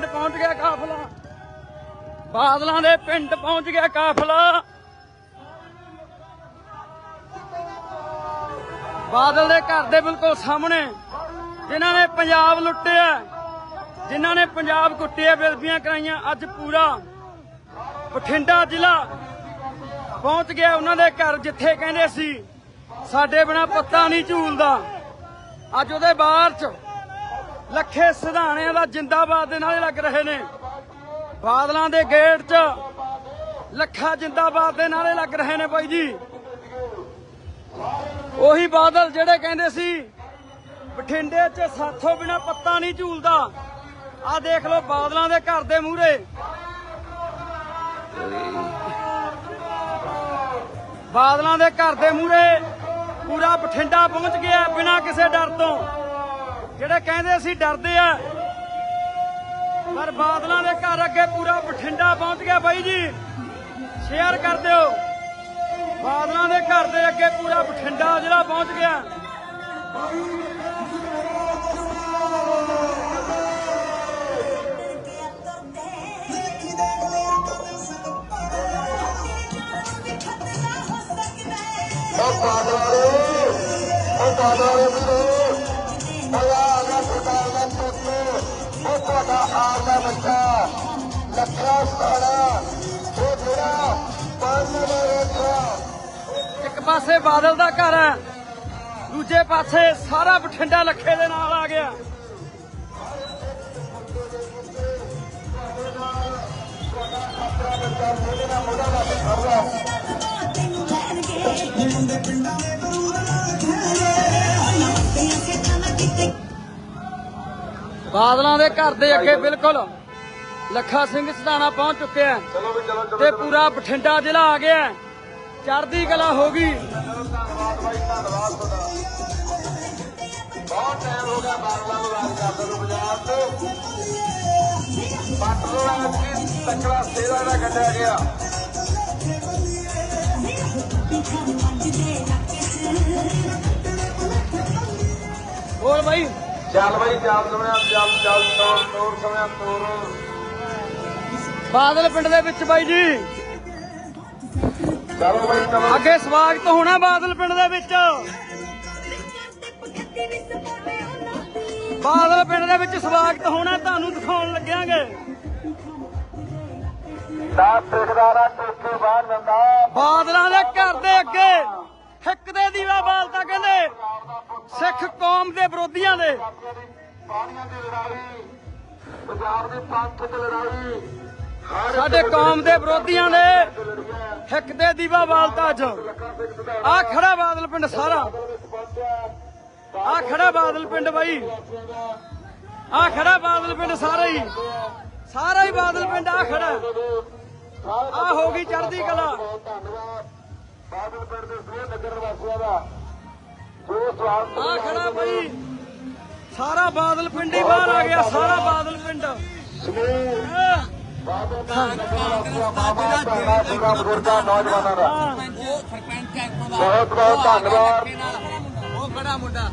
ਪਿੰਡ ਪਹੁੰਚ ਗਿਆ ਕਾਫਲਾ। ਬਾਦਲਾਂ ਦੇ ਪਿੰਡ ਪਹੁੰਚ ਗਿਆ ਕਾਫਲਾ। ਬਾਦਲ ਦੇ ਘਰ ਦੇ ਬਿਲਕੁਲ ਸਾਹਮਣੇ, ਜਿਨ੍ਹਾਂ ਨੇ ਪੰਜਾਬ ਲੁੱਟਿਆ ਜਿਨ੍ਹਾਂ ਨੇ ਪੰਜਾਬ ਕੁੱਟਿਆ ਬੇਦਬੀਆਂ ਕਰਾਈਆਂ, ਅੱਜ ਪੂਰਾ ਬਠਿੰਡਾ ਜ਼ਿਲ੍ਹਾ ਪਹੁੰਚ ਗਿਆ ਉਹਨਾਂ ਦੇ ਘਰ, ਜਿੱਥੇ ਕਹਿੰਦੇ ਸੀ, ਸਾਡੇ ਬਿਨਾ ਪੱਤਾ ਨਹੀਂ ਝੂਲਦਾ। ਅੱਜ ਉਹਦੇ ਬਾਹਰ ਚ ਲੱਖੇ ਸਿਧਾਣਿਆਂ ਦਾ ਜਿੰਦਾਬਾਦ ਦੇ ਨਾਰੇ ਲੱਗ ਰਹੇ ਨੇ। ਬਾਦਲਾਂ ਦੇ ਗੇਟ 'ਚ ਲੱਖਾ ਜਿੰਦਾਬਾਦ ਦੇ ਨਾਰੇ ਲੱਗ ਰਹੇ ਨੇ ਬਾਈ ਜੀ। ਉਹੀ ਬਾਦਲ ਜਿਹੜੇ ਕਹਿੰਦੇ ਸੀ, ਬਠਿੰਡੇ 'ਚ ਸਾਥੋਂ ਬਿਨਾ ਪੱਤਾ ਨਹੀਂ ਝੂਲਦਾ। ਆ ਦੇਖ ਲਓ ਬਾਦਲਾਂ ਦੇ ਘਰ ਦੇ ਮੂਹਰੇ। ਬਾਦਲਾਂ ਦੇ ਘਰ ਦੇ ਮੂਹਰੇ ਪੂਰਾ ਬਠਿੰਡਾ ਪਹੁੰਚ ਗਿਆ ਬਿਨਾ ਕਿਸੇ ਡਰ ਤੋਂ। ਜਿਹੜੇ ਕਹਿੰਦੇ ਸੀ ਡਰਦੇ ਆ, ਪਰ ਬਾਦਲਾਂ ਦੇ ਘਰ ਅੱਗੇ ਪੂਰਾ ਬਠਿੰਡਾ ਪਹੁੰਚ ਗਿਆ ਬਾਈ ਜੀ। ਸ਼ੇਅਰ ਕਰ ਦਿਓ। ਬਾਦਲਾਂ ਦੇ ਘਰ ਦੇ ਅੱਗੇ ਪੂਰਾ ਬਠਿੰਡਾ ਜਿਹੜਾ ਪਹੁੰਚ ਗਿਆ। ਉਹ ਬਾਦਲੇ ਉਹ ਬਾਦਲੇ ਵੀਰੋ। ਆਇਆ ਬੱਚਾ ਲੱਖਾ ਸਾਲਾ ਉਹ ਜਿਹੜਾ ਪੰਜ ਦੇ ਇੱਕ ਪਾਸੇ ਬਾਦਲ ਦਾ ਘਰ ਹੈ, ਦੂਜੇ ਪਾਸੇ ਸਾਰਾ ਬਠਿੰਡਾ ਲੱਖੇ ਦੇ ਨਾਲ ਆ ਗਿਆ। ਬਾਦਲਾਂ ਦੇ ਘਰ ਦੇ ਅੱਗੇ ਬਿਲਕੁਲ। ਲੱਖਾ ਸਿੰਘ ਸਿਧਾਣਾ ਪਹੁੰਚ ਚੁੱਕਿਆ ਤੇ ਪੂਰਾ ਬਠਿੰਡਾ ਜ਼ਿਲ੍ਹਾ ਆ ਗਿਆ। ਚੜ੍ਹਦੀ ਕਲਾ ਹੋ ਗਈ। ਧੰਨਵਾਦ ਬਾਈ ਧੰਨਵਾਦ ਤੁਹਾਡਾ। ਬਹੁਤ ਟਾਈਮ ਹੋ ਗਿਆ ਨੂੰ ਰਾਜ ਕਰਦੇ ਨੂੰ ਪੰਜਾਬ ਤੇ। ਪੱਟ ਲੋੜਾ ਕੀ ਤਕੜਾ ਸੇਰਾ ਦਾ ਕੱਢਿਆ ਗਿਆ। ਹੋਰ ਬਾਈ। ਚੱਲ ਬਾਈ ਚੱਲ ਸਮਿਆ ਚੱਲ ਚੱਲ ਤੋਰ ਤੋਰ ਸਮਿਆ ਤੋਰ। ਬਾਦਲ ਪਿੰਡ ਦੇ ਵਿੱਚ ਬਾਈ ਜੀ। ਅੱਗੇ ਸਵਾਗਤ ਹੋਣਾ ਬਾਦਲ ਪਿੰਡ ਦੇ ਵਿੱਚ। ਬਾਦਲ ਪਿੰਡ ਦੇ ਵਿੱਚ ਸਵਾਗਤ ਹੋਣਾ ਤੁਹਾਨੂੰ ਦਿਖਾਉਣ ਲੱਗਿਆਂਗੇ। ਦਾ ਠੇਕਦਾਰਾ ਟੋਕੇ ਬਾਹਰ ਜਾਂਦਾ। ਬਾਦਲਾਂ ਦੇ ਘਰ ਦੇ ਅੱਗੇ ਹਿੱਕ ਦੇ ਦੀਵਾ ਬਾਲਤਾ ਕਹਿੰਦੇ। ਸਿੱਖ ਕੌਮ ਦੇ ਵਿਰੋਧੀਆਂ ਦੇ। ਪਾਣੀਆਂ ਦੀ ਲੜਾਈ ਪੰਜਾਬ ਦੀ ਪੰਥ ਦੀ ਲੜਾਈ ਸਾਡੇ ਕੌਮ ਦੇ ਵਿਰੋਧੀਆਂ ਦੇ ਹਿੱਕ ਦੇ ਦੀਵਾ ਬਾਲਤਾ ਅੱਜ। ਆ ਖੜਾ ਬਾਦਲ ਪਿੰਡ ਸਾਰਾ। ਆ ਖੜਾ ਬਾਦਲ ਪਿੰਡ ਬਾਈ। ਆ ਖੜਾ ਬਾਦਲ ਪਿੰਡ ਸਾਰਾ ਹੀ। ਸਾਰਾ ਹੀ ਬਾਦਲ ਪਿੰਡ ਆ ਖੜਾ। ਆ ਹੋ ਗਈ ਚੜ੍ਹਦੀ ਕਲਾ। ਧੰਨਵਾਦ ਬਾਦਲ ਪਿੰਡ ਦੇ ਸਾਰੇ ਨਗਰ ਵਾਸੀਆਂ ਦਾ ਜੋ ਸਵਾਗਤ ਆ ਖੜਾ ਬਾਈ। ਸਾਰਾ ਬਾਦਲ ਪਿੰਡ ਹੀ ਬਾਹਰ ਆ ਗਿਆ ਸਾਰਾ ਬਾਦਲ ਪਿੰਡ। ਬਹੁਤ ਬਹੁਤ ਧੰਨਵਾਦ ਉਹ ਬੜਾ ਮੁੰਡਾ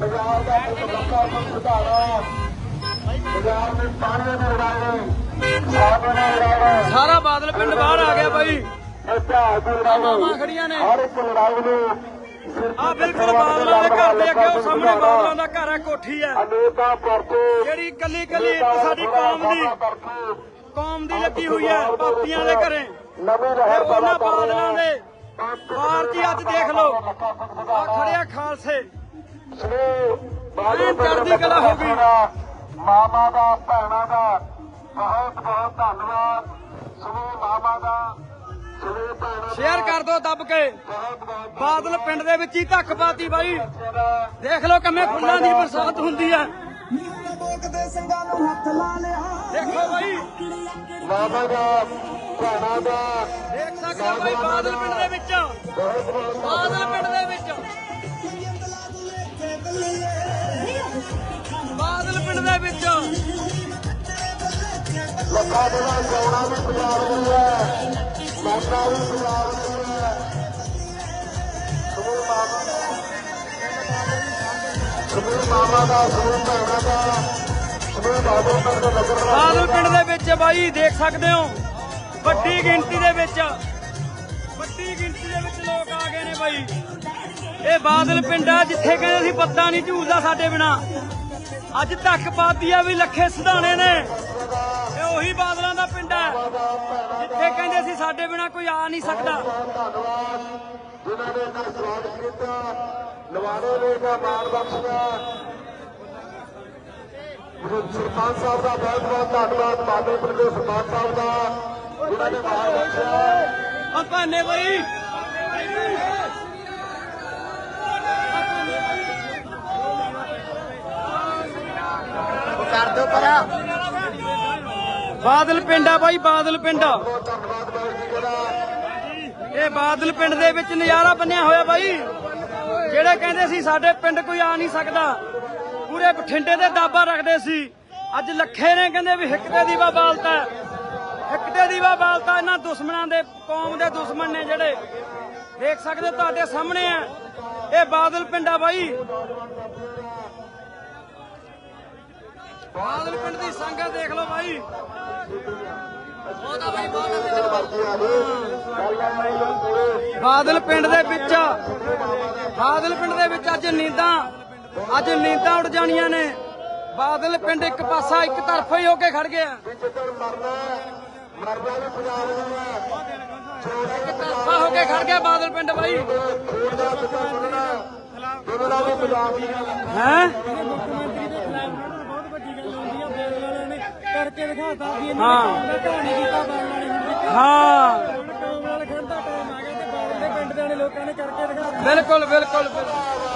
ਪੰਜਾਬ ਦਾ ਲੱਖਾ ਸਿੰਘ ਪੰਜਾਬ ਦੇ ਪਾਣੀਆਂ ਦੀ ਸਾਰਾ ਬਾਦਲ ਪਿੰਡ ਬਾਹਰ ਆ ਗਿਆ ਬਾਈ। ਇਤਿਹਾਸ ਖੜੀਆਂ ਨੇ। ਹਰ ਇੱਕ ਲੜਾਈ ਨੂੰ ਆ ਬਿਲਕੁਲ ਬਾਦਲਾਂ ਦੇ ਘਰ ਦੇ ਅੱਗੇ ਉਹ ਸਾਹਮਣੇ ਬਾਦਲਾਂ ਦਾ ਘਰ ਹੈ ਕੋਠੀ ਹੈ ਜਿਹੜੀ ਕੱਲੀ ਕੱਲੀ ਸਾਡੀ ਕੌਮ ਦੀ। ਕੌਮ ਦੀ ਲੱਗੀ ਹੋਈ ਹੈ ਪਾਪੀਆਂ ਦੇ ਘਰੇ। ਨਵੇਂ ਰਹਿਣ ਉਹਨਾਂ ਬਾਦਲਾਂ ਦੇ ਬਾਹਰ ਜੀ ਅੱਜ ਦੇਖ ਲਓ ਆ ਖੜਿਆ ਖਾਲਸੇ। ਐਨ ਚੜ੍ਹਦੀ ਕਲਾ ਹੋ ਗਈ। ਮਾਮਾ ਦਾ ਭੈਣਾ ਦਾ ਬਹੁਤ ਬਹੁਤ ਧੰਨਵਾਦ। ਸਮੂਹ ਮਾਮਾ ਦਾ ਸ਼ੇਅਰ ਕਰ ਦਿਓ ਦੱਬ ਕੇ। ਬਾਦਲ ਪਿੰਡ ਦੇ ਵਿੱਚ ਹੀ ਧੱਕ ਪਾਤੀ ਬਾਈ। ਦਾ। ਦੇਖ ਲਓ ਕਿਵੇਂ ਫੁੱਲਾਂ ਦੀ। ਬਰਸਾਤ ਹੁੰਦੀ ਹੈ। ਦੇ ਸਿੰਘਾਂ ਨੂੰ ਹੱਥ ਲਾ ਲਿਆ। ਦੇਖੋ ਬਾਈ। ਮਾਮਾ ਦਾ ਭੈਣਾ ਦਾ। ਦੇਖ ਸਕਦੇ ਹੋ ਬਾਈ ਬਾਦਲ ਪਿੰਡ ਦੇ ਵਿੱਚ। ਬਹੁਤ ਬਹੁਤ ਬਾਦਲ ਪਿੰਡ ਦੇ ਵਿੱਚ। ਬਾਦਲ ਪਿੰਡ ਦੇ ਵਿੱਚ। ਲੱਖਾਂ ਦੇ ਨਾਲ ਚੌੜਾ ਵੀ ਪੰਜਾਬ ਦੀ ਹੈ। ਮਾਤਾ ਵੀ ਪੰਜਾਬ ਦੀ ਹੈ। ਸਮੂਹ ਮਾਮਾ। ਸਮੂਹ ਮਾਮਾ ਦਾ ਸਮੂਹ ਭੈਣਾ ਦਾ। ਬਾਦਲ ਪਿੰਡ ਦੇ ਵਿੱਚ ਬਾਈ, ਦੇਖ ਸਕਦੇ ਹੋ। ਵੱਡੀ ਗਿਣਤੀ ਦੇ ਵਿੱਚ। ਵੱਡੀ ਗਿਣਤੀ ਦੇ ਵਿੱਚ ਲੋਕ ਆ ਗਏ ਨੇ ਬਾਈ। ਇਹ ਬਾਦਲ ਪਿੰਡ ਆ, ਜਿੱਥੇ ਕਹਿੰਦੇ ਸੀ ਪੱਤਾ ਨਹੀਂ ਝੂਲਦਾ ਸਾਡੇ ਬਿਨਾ। ਅੱਜ ਤੱਕ ਪਾਤੀ ਆ ਵੀ ਲੱਖੇ ਸਿਧਾਣੇ ਨੇ। ਇਹ ਉਹੀ ਬਾਦਲਾਂ ਦਾ ਪਿੰਡ ਹੈ ਜਿੱਥੇ ਕਹਿੰਦੇ ਸੀ ਸਾਡੇ ਬਿਨਾ ਕੋਈ ਆ ਨਹੀਂ ਸਕਦਾ। ਜਿਨ੍ਹਾਂ ਨੇ ਸਵਾਗਤ ਕੀਤਾ ਨਵਾੜੇ ਨੇ ਦਾ ਬਖਸ਼ਿਆ ਸਰਪੰਚ ਸਾਹਿਬ ਦਾ ਬਹੁਤ ਬਹੁਤ ਧੰਨਵਾਦ ਬਾਦਲ ਪਿੰਡ ਦੇ ਸਰਪੰਚ ਸਾਹਿਬ ਦਾ। ਜਿਨ੍ਹਾਂ ਨੇ ਮਾਣ ਬਖਸ਼ਿਆ ਆ ਭਾਨੇ ਬਾਈ। ਕਰ ਦੋ ਪਰਾ। ਬਾਦਲ ਪਿੰਡ ਬਾਈ ਬਾਦਲ ਪਿੰਡ। ਬਹੁਤ ਧੰਨਵਾਦ ਬਾਈ ਜੀ ਜਿਹੜਾ ਇਹ ਬਾਦਲ ਪਿੰਡ ਦੇ ਵਿੱਚ ਨਜ਼ਾਰਾ ਬੰਨਿਆ ਹੋਇਆ ਬਾਈ। ਜਿਹੜੇ ਕਹਿੰਦੇ ਸੀ ਸਾਡੇ ਪਿੰਡ ਕੋਈ ਆ ਨਹੀਂ ਸਕਦਾ। ਪੂਰੇ ਬਠਿੰਡੇ ਦੇ ਦਾਬਾ ਰੱਖਦੇ ਸੀ। ਅੱਜ ਲੱਖੇ ਨੇ ਕਹਿੰਦੇ ਵੀ ਹਿੱਕ ਤੇ ਦੀਵਾ ਬਾਲਤਾ। ਹੈ। ਹਿੱਕ ਤੇ ਦੀਵਾ ਬਾਲਤਾ ਇਹਨਾਂ ਦੁਸ਼ਮਣਾਂ ਦੇ ਕੌਮ ਦੇ ਦੁਸ਼ਮਣ ਨੇ ਜਿਹੜੇ। ਦੇਖ ਸਕਦੇ ਤੁਹਾਡੇ ਸਾਹਮਣੇ ਆ। ਇਹ ਬਾਦਲ ਪਿੰਡ ਬਾਈ। ਬਾਦਲ ਪਿੰਡ ਦੀ ਸੰਗਤ ਦੇਖ ਲਓ ਬਾਈ। ਬਾਦਲ ਪਿੰਡ ਦੇ ਵਿੱਚ ਬਾਦਲ ਪਿੰਡ ਦੇ ਵਿੱਚ ਅੱਜ ਨੀਂਦਾਂ। ਅੱਜ ਨੀਂਦਾਂ ਉੱਡ ਜਾਣੀਆਂ ਨੇ। ਬਾਦਲ ਪਿੰਡ ਇੱਕ ਪਾਸਾ ਇੱਕ ਤਰਫਾ ਹੀ ਹੋ ਕੇ ਖੜ ਗਿਆ। ਜਿੱਦਣ ਮਰਨਾ ਹੈ, ਮਰਨਾ ਵੀ ਪੰਜਾਬ ਨੂੰ ਹੈ। ਛੋੜਾ ਇੱਕ ਤਰਫਾ ਹੋ ਕੇ ਖੜ ਗਿਆ ਬਾਦਲ ਪਿੰਡ ਬਾਈ ਹੈ? ਹੈ। ਕਰਕੇ ਦਿਖਾਤਾ ਵੀ ਇਹਨੇ ਹਾਂ। ਕੰਮ ਦਾ ਕਹਾਣੀ ਕੀਤਾ ਬਾਲ ਵਾਲੇ ਨੂੰ ਹਾਂ ਹੁਣ ਕੰਮ ਵਾਲੇ ਖੰਡ ਦਾ ਟਾਈਮ ਆ ਗਿਆ ਤੇ ਬਾਲ ਦੇ ਪਿੰਡ ਦੇ ਲੋਕਾਂ ਨੇ ਕਰਕੇ ਦਿਖਾਤਾ ਬਿਲਕੁਲ। ਬਿਲਕੁਲ ਬਿਲਕੁਲ।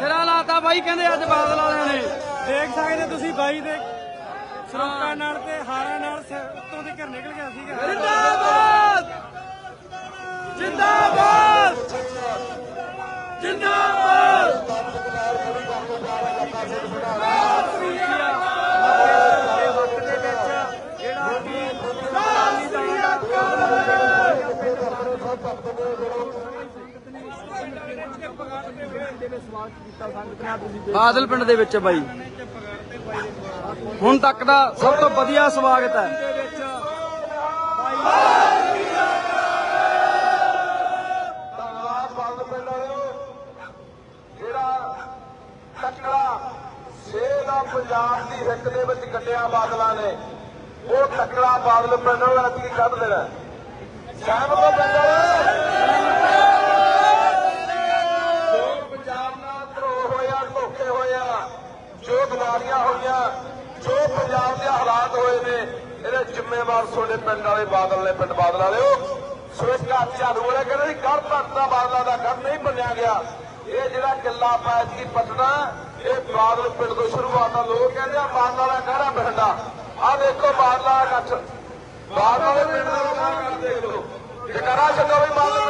ਸਿਰਾਂ ਲਾਤਾ ਬਾਈ ਕਹਿੰਦੇ ਅੱਜ ਬਾਦਲ ਵਾਲਿਆਂ ਨੇ। ਦੇਖ ਸਕਦੇ ਤੁਸੀਂ ਬਾਈ ਦੇ ਸਰੋਕਾਂ ਨਾਲ ਤੇ ਹਾਰਾਂ ਨਾਲ ਉੱਤੋਂ ਦੀ ਘਰ ਨਿਕਲ ਗਿਆ ਸੀਗਾ। ਜਿੰਦਾਬਾਦ! ਜਿੰਦਾਬਾਦ! ਜਿੰਦਾਬਾਦ! ਬਾਦਲ ਪਿੰਡ ਦੇ ਵਿੱਚ ਬਾਈ। ਹੁਣ ਤੱਕ ਦਾ ਸਭ ਤੋਂ ਵਧੀਆ ਸਵਾਗਤ ਹੈ। ਪੰਜਾਬ ਦੀ ਹਿੱਕ ਦੇ ਵਿੱਚ ਕੱਢਿਆ ਬਾਦਲਾਂ ਨੇ ਉਹ ਟੱਕਰਾ ਬਾਦਲ ਪਿੰਡ ਵਾਲਾ ਕੀ ਕੱਢ ਦੇਣਾ? ਸਹਿਮਤ ਹੋ ਪਿੰਡ ਵਾਲੇ ਜੋ ਪੰਜਾਬ ਨਾਲ ਧਰੋਹ ਹੋਇਆ ਧੋਖੇ ਹੋਇਆ ਜੋ ਬਿਮਾਰੀਆਂ ਹੋਈਆਂ ਜੋ ਪੰਜਾਬ ਦੇ ਹਾਲਾਤ ਹੋਏ ਨੇ ਇਹਦੇ ਜ਼ਿੰਮੇਵਾਰ ਸੋਨੇ ਪਿੰਡ ਵਾਲੇ ਬਾਦਲ ਨੇ ਪਿੰਡ ਬਾਦਲ ਵਾਲਿਓ ਸੋ ਇਸ ਘਰ ਝਾੜੂ ਵਾਲੇ ਕਹਿੰਦੇ ਸੀ ਗੜ ਭਰਤਾ ਬਾਦਲਾਂ ਦਾ ਘਰ ਗਿਆ। ਇਹ ਜਿਹੜਾ ਕਿੱਲਾ ਪੈਚ ਕੀ ਪਟਨਾ ਇਹ ਬਾਦਲ ਪਿੰਡ ਤੋਂ ਸ਼ੁਰੂਆਤ ਆ ਲੋਕ ਕਹਿੰਦੇ ਆ ਬਾਦਲਾਂ ਦਾ ਗੜਾ ਬਹਿੰਦਾ ਆ ਦੇਖੋ ਬਾਦਲਾਂ ਦਾ ਇਕੱਠ। ਬਾਦਲ ਵਾਲੇ ਪਿੰਡ ਦੇ ਲੋਕਾਂ ਦਾ ਦੇਖ ਲਓ। ਜਕਰਾ ਛੱਡੋ ਵੀ ਬਾਦਲ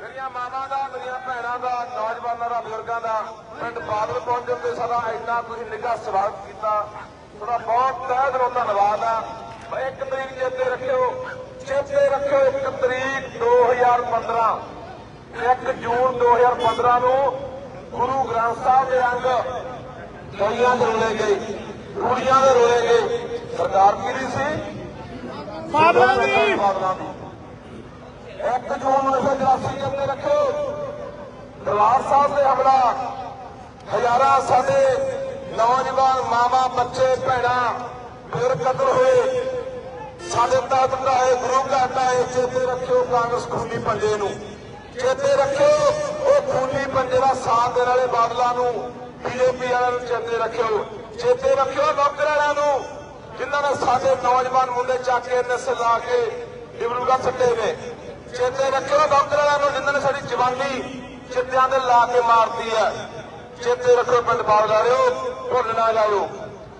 ਮੇਰੀਆਂ ਮਾਵਾਂ ਦਾ, ਮੇਰੀਆਂ ਭੈਣਾਂ ਦਾ, ਨੌਜਵਾਨਾਂ ਦਾ, ਬਜ਼ੁਰਗਾਂ ਦਾ, ਪਿੰਡ ਬਾਦਲ ਪਹੁੰਚਣ ਤੇ ਸਾਡਾ ਇੰਨਾ ਤੁਸੀਂ ਨਿੱਘਾ ਸਵਾਗਤ ਕੀਤਾ। ਤੁਹਾਡਾ ਬਹੁਤ ਤਹਿ ਦਿਲੋਂ ਧੰਨਵਾਦ ਆ। ਇੱਕ ਤਰੀਕ ਚੇਤੇ ਰੱਖਿਓ। ਚੇਤੇ ਰੱਖਿਓ ਇੱਕ ਤਰੀਕ 2015 1 ਜੂਨ 2015 ਨੂੰ ਗੁਰੂ ਗ੍ਰੰਥ ਸਾਹਿਬ ਦੇ ਅੰਗ ਕਈਆਂ ਦੇ ਰੋਲੇ ਗਏ। ਕੁੜੀਆਂ ਦੇ ਰੋਲੇ ਗਏ। ਸਰਕਾਰ ਕਿਹਦੀ ਸੀ? ਬਾਦਲਾਂ ਦੀ ਬਾਦਲਾਂ ਦੀ। ਇੱਕ ਜੂਨ 1984 ਜੰਨੇ ਰੱਖੋ ਦਰਬਾਰ ਸਾਹਿਬ ਦੇ ਹਮਲਾ। ਹਜ਼ਾਰਾਂ ਸਾਡੇ ਨੌਜਵਾਨ ਮਾਵਾ ਬੱਚੇ ਭੈਣਾਂ ਫਿਰ ਕਤਲ ਹੋਏ। ਸਾਡੇ ਤਾਤ ਢਾਏ ਗੁਰੂ ਘਰ ਢਾਏ ਚੇਤੇ ਰੱਖਿਓ ਕਾਂਗਰਸ ਖੂਨੀ ਪੰਜੇ ਨੂੰ। ਚੇਤੇ ਰੱਖਿਓ, ਉਹ ਖੂਨੀ ਪੰਜੇ ਦਾ ਸਾਥ ਦੇਣ ਵਾਲੇ ਬਾਦਲਾਂ ਨੂੰ ਬੀਜੇਪੀ ਵਾਲਿਆਂ ਨੂੰ ਚੇਤੇ ਰੱਖਿਓ। ਚੇਤੇ ਰੱਖਿਓ ਨੌਕਰ ਵਾਲਿਆਂ ਨੂੰ, ਜਿਨ੍ਹਾਂ ਨੇ ਸਾਡੇ ਨੌਜਵਾਨ ਮੁੰਡੇ ਚੱਕ ਕੇ ਨਸਲ ਲਾ ਕੇ ਡਿਬਰੂਗੜ੍ਹ ਸੱਟੇ ਨੇ। ਚੇਤੇ ਰੱਖਿਓ ਨੌਕਰ ਵਾਲਿਆਂ ਨੂੰ, ਜਿਨ੍ਹਾਂ ਨੇ ਸਾਡੀ ਜਵਾਨੀ ਚਿੱਤਿਆਂ ਦੇ ਲਾ ਕੇ ਮਾਰਦੀ ਹੈ। ਚੇਤੇ ਰੱਖੋ ਪਿੰਡ ਬਾਦਲ ਵਾਲਿਓ ਭੁੱਲ ਨਾ ਜਾਇਓ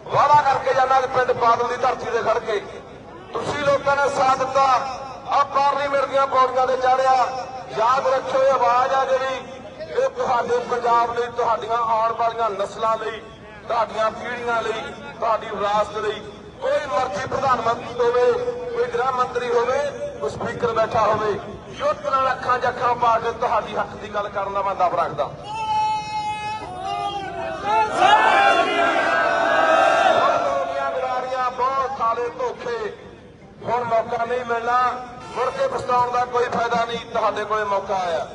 ਵਾਅਦਾ ਕਰਕੇ ਜਾਣਾ ਪਿੰਡ ਬਾਦਲ ਦੀ ਧਰਤੀ ਤੇ ਖੜ ਕੇ। ਤੁਸੀਂ ਲੋਕਾਂ ਨੇ ਸਾਥ ਦਿੱਤਾ। ਆ ਪਾਰਲੀਮੈਂਟ ਦੀਆਂ ਪੌੜੀਆਂ ਤੇ ਚੜਿਆ ਯਾਦ ਰੱਖਿਓ ਇਹ ਆਵਾਜ਼ ਆ ਜਿਹੜੀ, ਇਹ ਤੁਹਾਡੇ ਪੰਜਾਬ ਲਈ, ਤੁਹਾਡੀਆਂ ਆਉਣ ਵਾਲੀਆਂ ਨਸਲਾਂ ਲਈ, ਤੁਹਾਡੀਆਂ ਪੀੜ੍ਹੀਆਂ ਲਈ, ਤੁਹਾਡੀ ਵਿਰਾਸਤ ਲਈ। ਕੋਈ ਮਰਜ਼ੀ ਪ੍ਰਧਾਨ ਮੰਤਰੀ ਹੋਵੇ, ਕੋਈ ਗ੍ਰਹਿ ਮੰਤਰੀ ਹੋਵੇ, ਕੋਈ ਸਪੀਕਰ ਬੈਠਾ ਹੋਵੇ, ਯੁੱਧ ਨਾਲ ਅੱਖਾਂ ਜੱਖਾਂ ਪਾ ਕੇ ਤੁਹਾਡੀ ਹੱਕ ਦੀ ਗੱਲ ਕਰਨ ਦਾ ਮੈਂ ਦਬ ਰੱਖਦਾ। ਹੁਣ ਮੌਕਾ ਨਹੀਂ ਮਿਲਣਾ। ਮੁੜ ਕੇ ਪਛਤਾਉਣ ਦਾ ਕੋਈ ਫਾਇਦਾ ਨਹੀਂ। ਤੁਹਾਡੇ ਕੋਲੇ ਮੌਕਾ ਆਇਆ।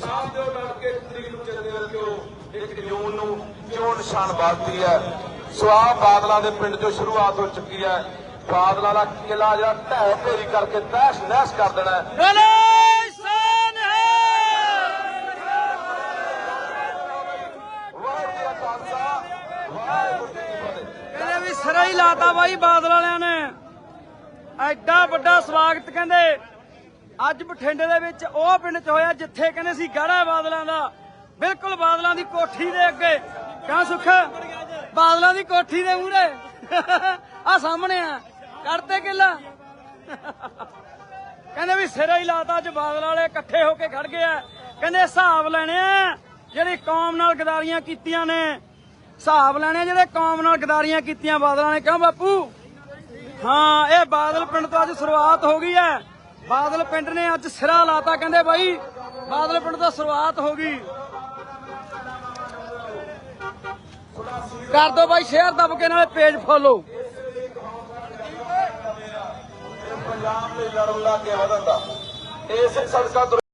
ਸਾਥ ਦਿਓ ਲੜ ਕੇ ਤਰੀਕ ਨੂੰ ਚੱਲਦੇ ਰੱਖਿਓ ਇੱਕ ਜੂਨ ਨੂੰ ਚੋਣ ਨਿਸ਼ਾਨ ਬਾਜ਼ਦੀ ਹੈ। ਸਵਾਹ ਬਾਦਲਾਂ ਦੇ ਪਿੰਡ ਤੋਂ ਸ਼ੁਰੂਆਤ ਹੋ ਚੁੱਕੀ ਹੈ। ਬਾਦਲਾਂ ਦਾ ਕਿਲਾ ਜਿਹੜਾ ਢਹਿ ਢੇਰੀ ਕਰਕੇ ਤਹਿਸ ਨਹਿਸ ਕਰ ਦੇਣਾ ਹੈ। ਸਿਰਾ ਹੀ ਲਾਤਾ ਬਾਈ ਬਾਦਲ ਵਾਲਿਆਂ ਨੇ। ਐਡਾ ਵੱਡਾ ਸਵਾਗਤ ਕਹਿੰਦੇ। ਅੱਜ ਬਠਿੰਡੇ ਦੇ ਵਿੱਚ ਉਹ ਪਿੰਡ 'ਚ ਹੋਇਆ ਜਿੱਥੇ ਕਹਿੰਦੇ ਸੀ ਗੜਾ ਬਾਦਲਾਂ ਦਾ। ਬਿਲਕੁਲ ਬਾਦਲਾਂ ਦੀ ਕੋਠੀ ਦੇ ਅੱਗੇ। ਕਹਾਂ ਸੁੱਖ? ਬਾਦਲਾਂ ਦੀ ਕੋਠੀ ਦੇ ਮੂਹਰੇ। ਆ ਸਾਹਮਣੇ ਆ। ਕੱਢਤੇ ਕਿੱਲਾ। ਕਹਿੰਦੇ ਵੀ ਸਿਰੇ ਹੀ ਲਾਤਾ ਅੱਜ ਬਾਦਲ ਵਾਲੇ, ਇਕੱਠੇ ਹੋ ਕੇ ਖੜ ਗਏ ਆ। ਕਹਿੰਦੇ ਹਿਸਾਬ ਲੈਣੇ ਆ, ਜਿਹੜੀ ਕੌਮ ਨਾਲ ਗਦਾਰੀਆਂ ਕੀਤੀਆਂ ਨੇ। ਹਿਸਾਬ ਲੈਣੇ ਜਿਹੜੇ ਕੌਮ ਨਾਲ ਗਦਾਰੀਆਂ ਕੀਤੀਆਂ ਬਾਦਲਾਂ ਨੇ। ਕਿਉਂ ਬਾਪੂ? ਹਾਂ, ਇਹ ਬਾਦਲ ਪਿੰਡ ਤੋਂ ਅੱਜ ਸ਼ੁਰੂਆਤ ਹੋ ਗਈ ਹੈ। ਬਾਦਲ ਪਿੰਡ ਨੇ ਅੱਜ ਸਿਰਾ ਲਾਤਾ, ਕਹਿੰਦੇ ਬਾਈ, ਬਾਦਲ ਪਿੰਡ ਤੋਂ ਸ਼ੁਰੂਆਤ ਹੋ ਗਈ। ਕਰ ਦੋ ਬਾਈ ਸ਼ੇਅਰ ਦਬ ਕੇ ਨਾਲੇ ਪੇਜ ਫੋਲੋ। ਪੰਜਾਬ ਲਈ ਲੜਨ ਲੱਗ ਵਧਣ ਦਾ ਇਸ ਸਦਕਾ